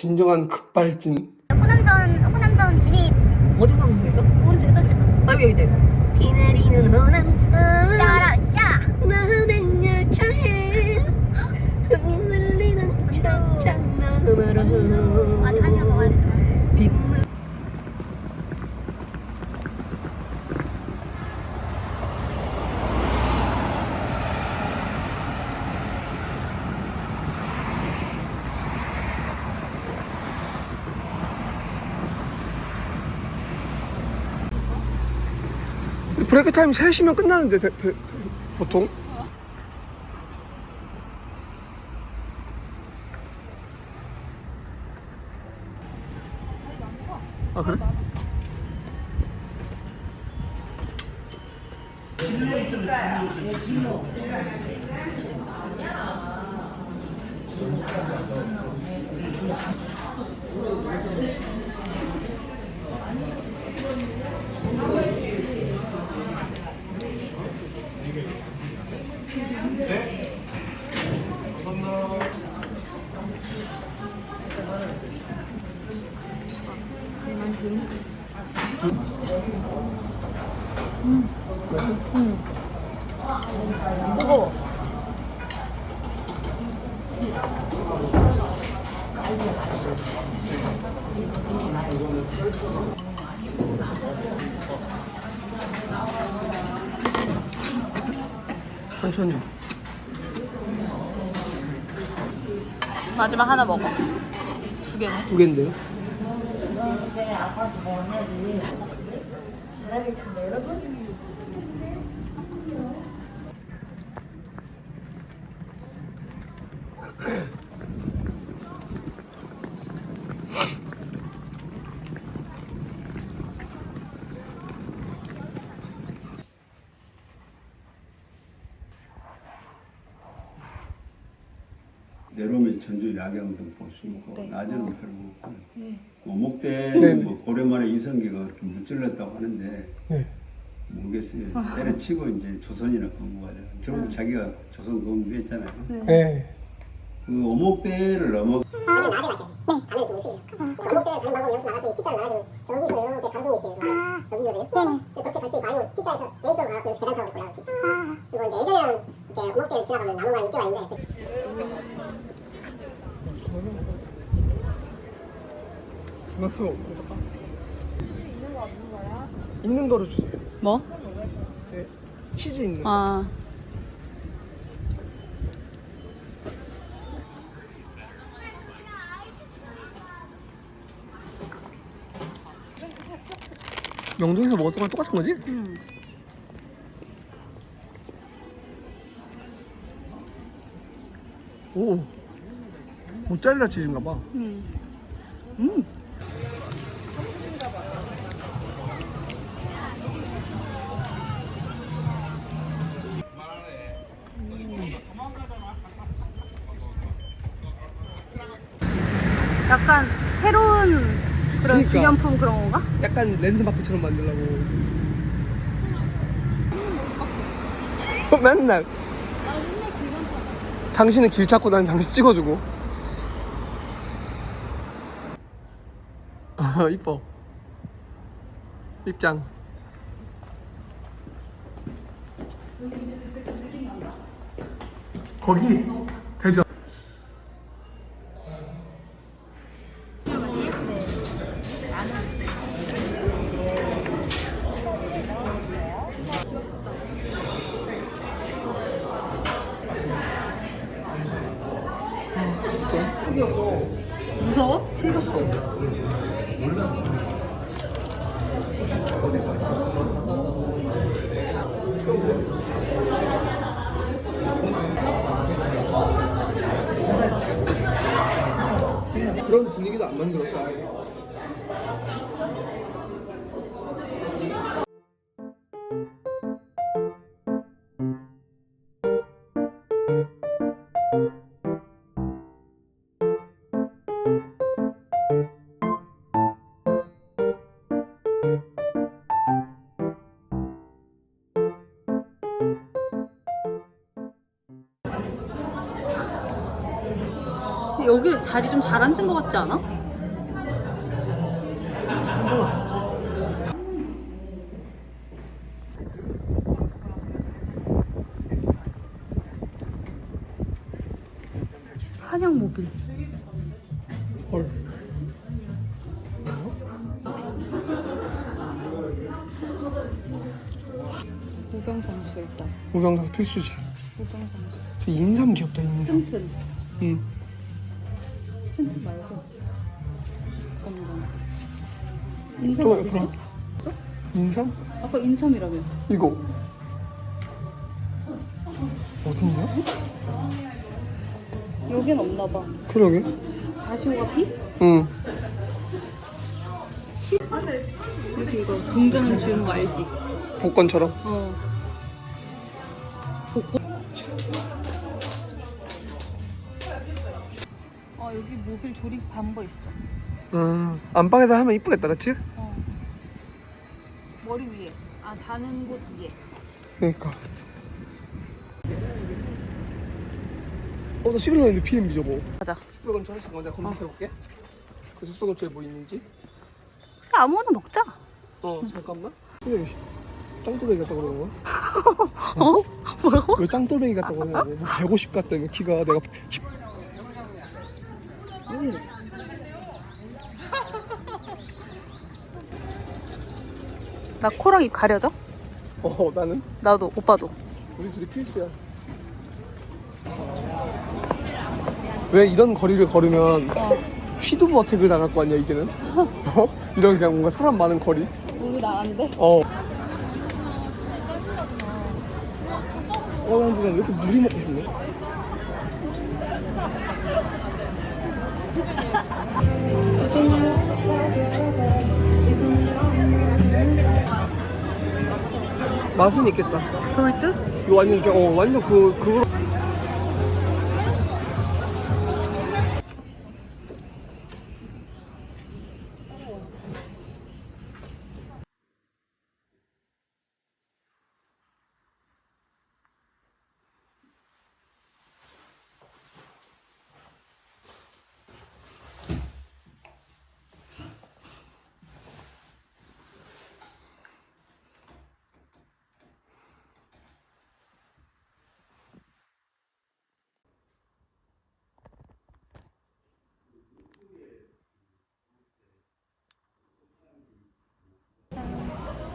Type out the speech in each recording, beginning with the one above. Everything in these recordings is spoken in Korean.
진정 진정한 급발진. 호남선 호남선 진입 어디 가면 써 있어? 오른쪽에 써있어. 아 여기 있다. 비 내리는 호남선 짜라 샤. 마음의 열차에 흔들리는 찬장나무로 아직 한 시간 먹어야 되지만. 빗물 브레이크 타임 3시면 끝나는데 대, 대, 대, 보통? 아 그래? 뜨거워. 천천히. 마지막 하나 먹어. 두 개네. 두 개인데요? 내려오면 전주 야경도 볼 수 있고 낮에는 별로 없고 뭐 목대 네. 뭐 고려말에 이성기가 그렇게 물질렀다고 하는데 네. 모르겠어요 때려치고 이제 조선이나 건국하자 결국 자기가 조선 건국했잖아요 네. 그 오목대를 넘어 가면 낮에 마셔야 돼. 네. 가면 좀 있어요. 어묵대 가는 방법 여기서 나가서 기자를 나가면 저기서 이렇게 강동이 있어요. 여기거든요. 그래서 그렇게 갈수 있고 아니면 기자에서 왼쪽으로 가서 계단 타고 올라갈 수 있어요. 그리고 이제 예전에는 이렇게 오목대를 지나가면 나무가 느껴가 있는데 그거 있는 거로 주세요. 뭐? 네. 치즈 있는 거. 아. 명동에서 먹었던 거랑 똑같은 거지? 음. 오. 모짜렐라 치즈인가 봐. 음. 음. 약간 새로운 그런 그러니까. 기념품 그런 건가? 약간 랜드마크처럼 만들려고. 맨날. 당신은 길 찾고 난 당신 찍어주고. 아, 이뻐. 입장. 거기 대전. 무서워? 그런 분위기도 안 만들었어. 아예. 여기 자리 좀 잘 앉은 것 같지 않아? 무병장 필수지. 무병장수. 저 인삼 귀엽다 인삼. 튼튼. 응. 튼튼 말고. 검정. 인삼 저 어디 그럼. 있어? 인삼? 아까 인삼이라며. 이거. 어딨냐? 여긴 없나 봐. 그러게. 아시오가피? 응. 이렇게 이거 동전을 지우는 거 알지? 복권처럼. 어. 아 여기 모빌 조립 반버 있어. 음. 안방에다 하면 이쁘겠다, 그렇지? 어. 머리 위에. 아 자는 곳 위에. 그러니까. 어, 나 시그널인데 PM 저거. 가자. 숙소 근처 잠깐 내가 검색해 볼게. 그 숙소 근처에 뭐 있는지. 아무거나 먹자. 어, 잠깐만. 씨, 짱돌뱅이 같다고 그러는 거야? 어? 뭐라고? 왜 짱돌뱅이 같다고 그러냐고. 150 같다며 키가 내가 10... 나 코랑 입 가려져? 어, 나는 나도 오빠도. 우리 둘이 필수야. 왜 이런 거리를 걸으면 피드부 어택을 당할 거 아니야 이제는? 어? 이런 그냥 뭔가 사람 많은 거리? 우리 나란데? 어. 지금 왜 이렇게 물이 먹고 싶네? 맛은 있겠다. 이거 완전 그- 어 완전 그 그거.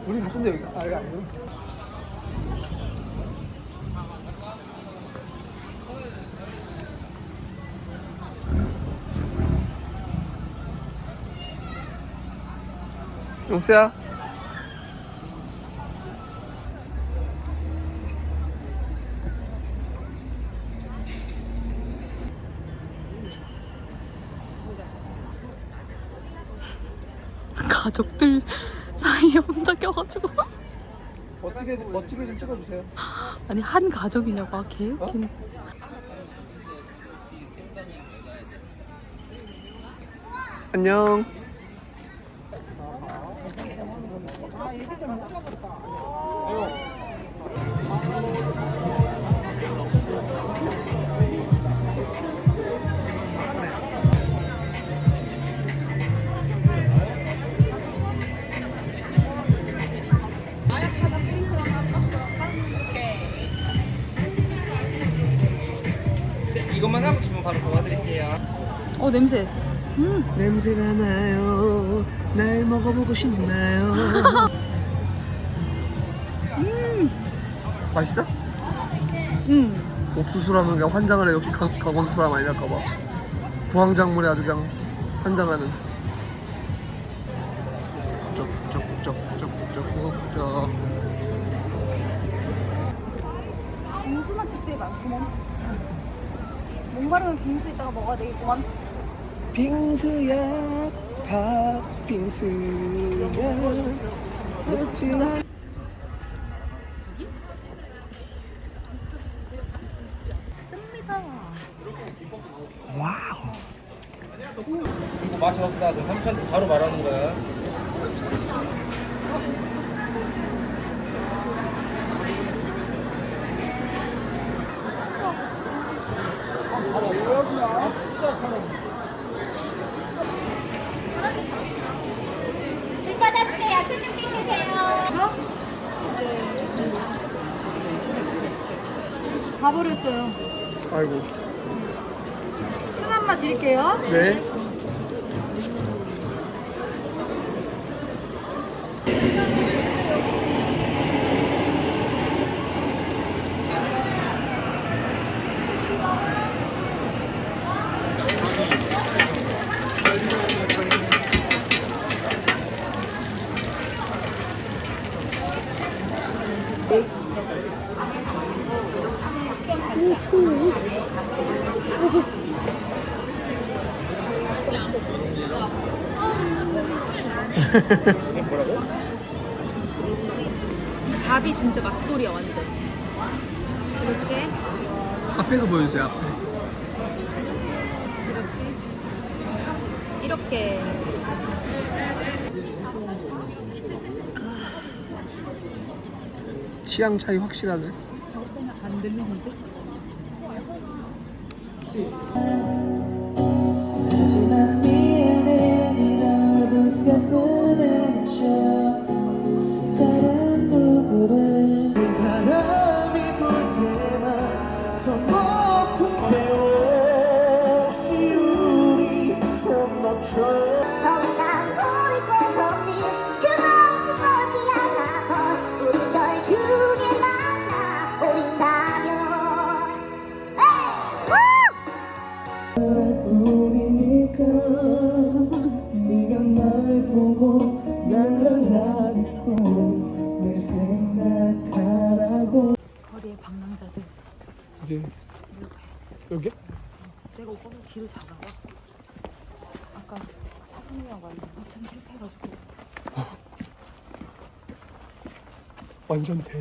우리 같은데 여기 아 여기 아니고. 용수야. 가족들 사이에 혼자 껴가지고 어떻게든 어떻게든 찍어주세요. 아니 한 가족이냐고 아 개웃기네 안녕. 이 바로 도와드릴게요. 어 냄새 음 냄새가 나요. 날 먹어보고 싶나요? 맛있어? 음. 옥수수라면 그냥 환장을 해. 역시 강, 강원도 사람 아니랄까봐. 부황작물에 아주 그냥 환장하는. 쩍쩍쩍쩍쩍쩍쩍. 빙수만 집들이 많구먼 목마르면 빙수 이따가 먹어야 되겠구만 빙수야, 밥 빙수야. 그렇지. 와우. 이거 맛이 없다. 그럼 삼촌한테 바로 말하는 거야. 줄 받았어요. 땡겨세요. 가버렸어요. 아이고. 술한마 드릴게요. 네. 밥이 진짜 맛돌이야 완전. 이렇게 앞에도 보여주세요. 앞에. 이렇게 취향 차이 확실하네. 안 들리는데?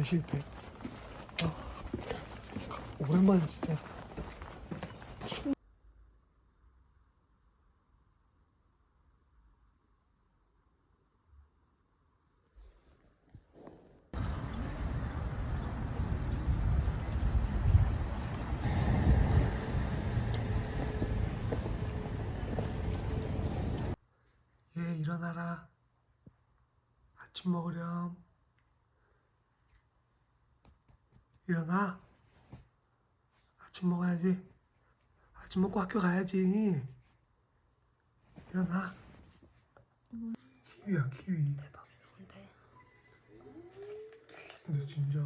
실패. 아, 오랜만에 진짜. 얘 일어나라. 아침 먹으렴. 일어나. 아침 먹어야지. 아침 먹고 학교 가야지. 일어나. 키위야, 키위. 대박. 근데 진짜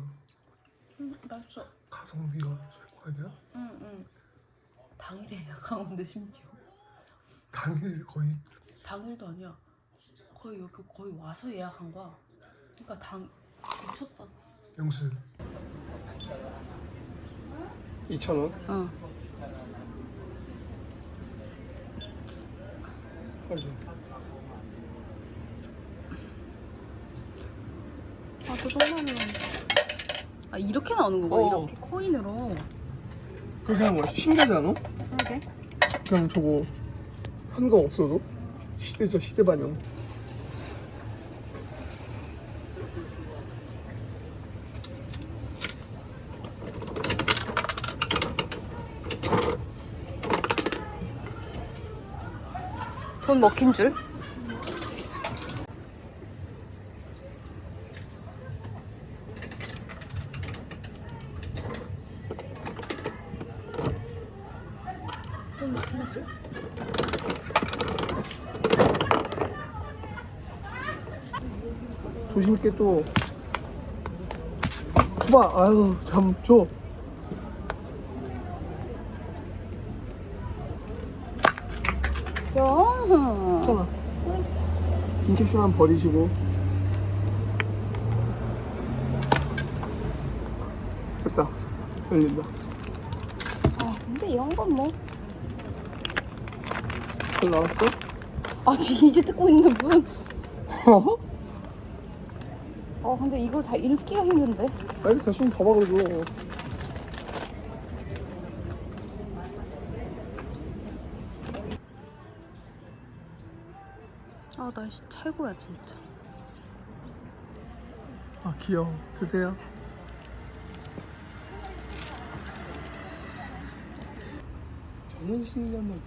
맛있어 가성비가 최고 아니야? 응 응 당일에 예약하는데 심지어 당일 거의 당일도 아니야 거의 여기 거의 와서 예약한 거야 그러니까 당 미쳤다 영수. 2,000원? 어 아이고. 아, 저 정말로. 아, 이렇게 나오는 거구나. 어. 이렇게 코인으로. 그렇게 하는 거야. 신기하지 않아? 그러게. 그냥 저거 현금 없어도 시대죠 시대 반영. 돈 먹힌 줄? 조심 있게 또. 줘봐. 아유 참 줘. 야. 괜찮아. 인젝션만 버리시고. 됐다. 열린다. 아, 근데 이런 건 뭐. 잘 나왔어? 아, 지금 이제 뜯고 있는데 무슨. 어? 아, 근데 이걸 다 읽기가 힘든데. 빨리 다시 좀 봐봐 그래도. 아, 날씨 최고야, 진짜. 아 귀여워. 드세요. 전원신이란 말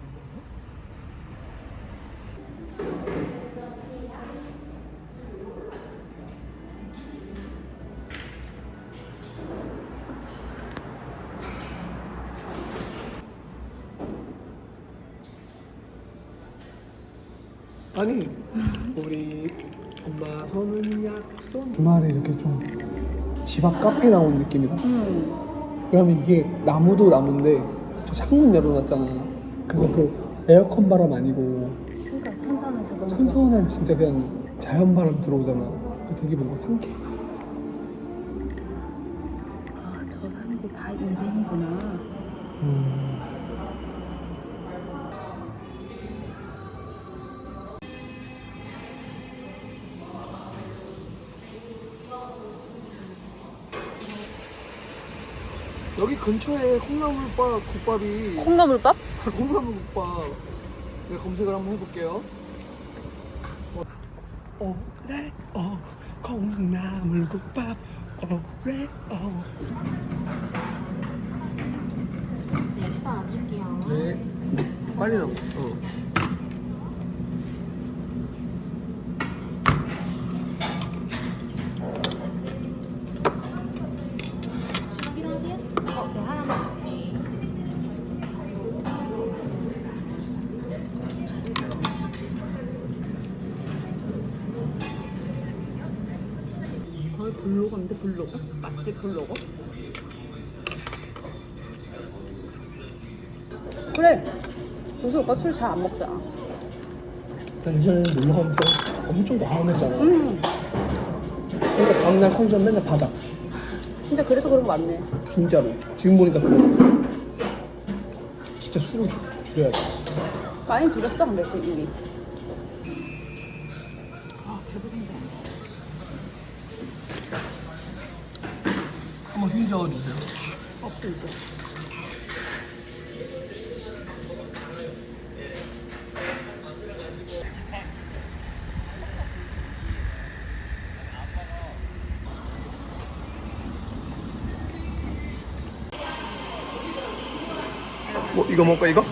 아니 우리 엄마 손은 약손 주말에 이렇게 좀 집 앞 카페 나온 느낌이다 음. 왜냐면 이게 나무도 나무인데 저 창문 열어놨잖아 그래서 그 에어컨 바람 아니고 그러니까 너무 좋아. 선선한 진짜 그냥 자연 바람 들어오잖아 그 되게 뭔가 상쾌해 여기 근처에 콩나물밥 국밥이 콩나물밥? 콩나물 국밥 내가 검색을 한번 해볼게요 어, 오레 어 콩나물 국밥 오레 어 열쇠 놔줄게요. 네. 빨리 넣어. 어. 블로거? 그래. 우수 오빠 술 잘 안 먹잖아. 난 예전에 놀러 때 엄청 과음했잖아. 음. 그러니까 다음날 컨디션 맨날 바닥. 진짜 그래서 그런 거 맞네. 진짜로. 지금 보니까 그래. 진짜 술을 줄- 줄여야 돼. 많이 줄였어 근데 지금 이미. 한번 휘저어 주세요. 없어 이제. 뭐 이거 먹을까 이거?